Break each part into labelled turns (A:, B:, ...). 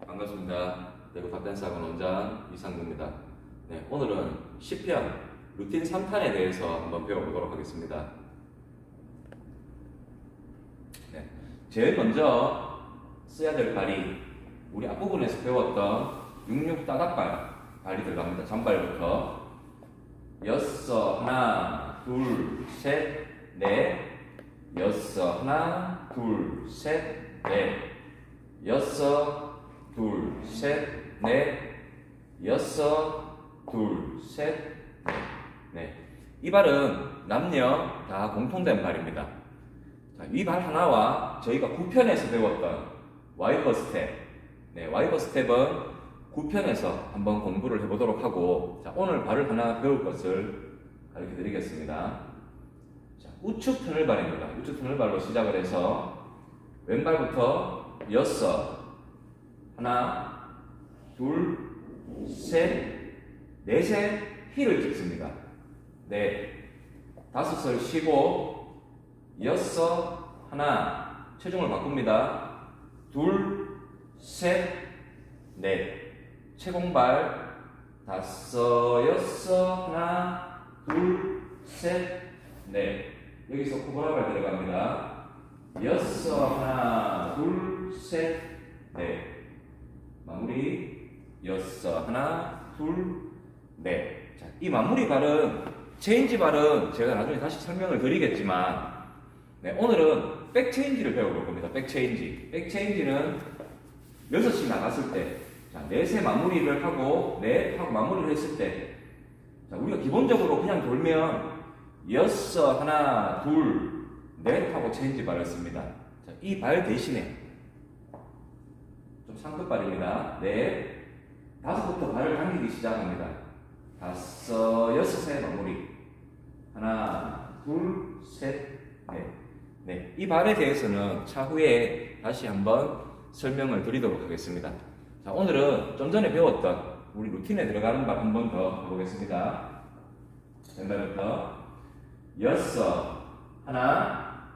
A: 반갑습니다. 대구 탑댄스학원 원장 이상구입니다. 네, 오늘은 10편 루틴 3탄에 대해서 한번 배워보도록 하겠습니다. 네, 제일 먼저 써야 될 발이 우리 앞부분에서 배웠던 66 따닥발 발이 들어갑니다. 잔발부터 여섯 하나 둘셋넷 여섯 하나 둘셋넷 여섯 둘 셋 넷 여섯 둘 셋넷 네. 이 발은 남녀 다 공통된 발입니다. 자, 이 발 하나와 저희가 9편에서 배웠던 와이퍼 스텝 네, 와이퍼 스텝은 9편에서 한번 공부를 해보도록 하고 자, 오늘 발을 하나 배울 것을 가르쳐 드리겠습니다. 자, 우측 터널 발입니다. 우측 터널 발로 시작을 해서 왼발부터 여섯 하나 둘 셋 넷의 힐을 찍습니다. 네 다섯을 쉬고 여섯 하나 체중을 바꿉니다. 둘 셋 넷 채공발 다섯 여섯 하나 둘 셋 넷 여기서 코브라발 들어갑니다. 여섯 하나 둘 셋 넷 마무리 여섯 하나 둘넷 자, 이 마무리 발은 체인지 발은 제가 나중에 다시 설명을 드리겠지만 네, 오늘은 백 체인지를 배워볼 겁니다. 백 체인지. 백 체인지는 6시 나갔을 때, 자, 넷의 마무리를 하고, 넷 하고 마무리를 했을 때, 자, 우리가 기본적으로 그냥 돌면, 여섯, 하나, 둘, 넷 하고 체인지 발을 씁니다. 자, 이 발 대신에, 좀 상급발입니다. 넷, 다섯부터 발을 당기기 시작합니다. 다섯, 여섯의 마무리. 하나, 둘, 셋, 넷. 네, 이 발에 대해서는 차후에 다시 한번 설명을 드리도록 하겠습니다. 자, 오늘은 좀 전에 배웠던 우리 루틴에 들어가는 발 한 번 더 해보겠습니다. 왼발부터 여섯, 하나,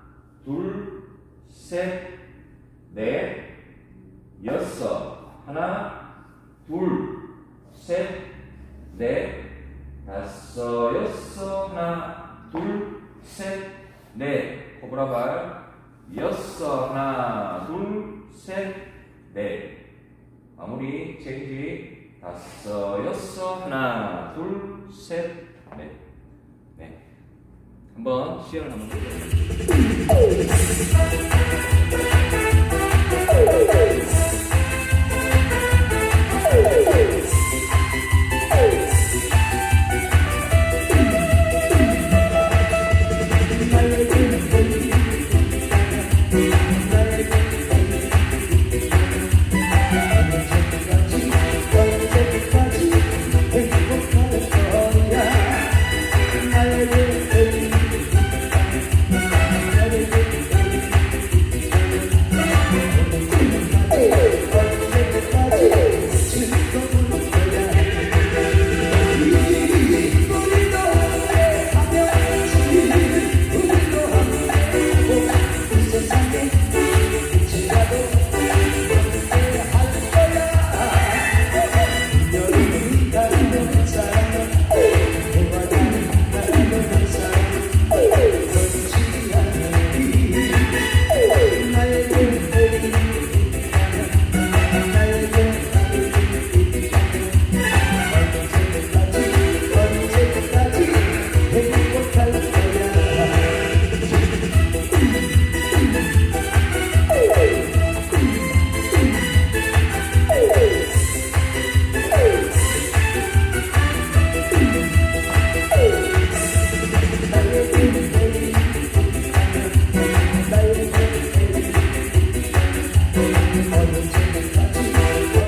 A: 둘, 셋, 넷, 여섯, 하나, 둘, 셋, 넷, 다섯, 여섯, 하나, 둘, 셋, 넷. 코브라발 여섯. 하나 둘 셋 넷. 마무리 체인지 다섯. 여섯. 하나 둘 셋 넷. 네. 한번 시연을 한번 해보겠습니다.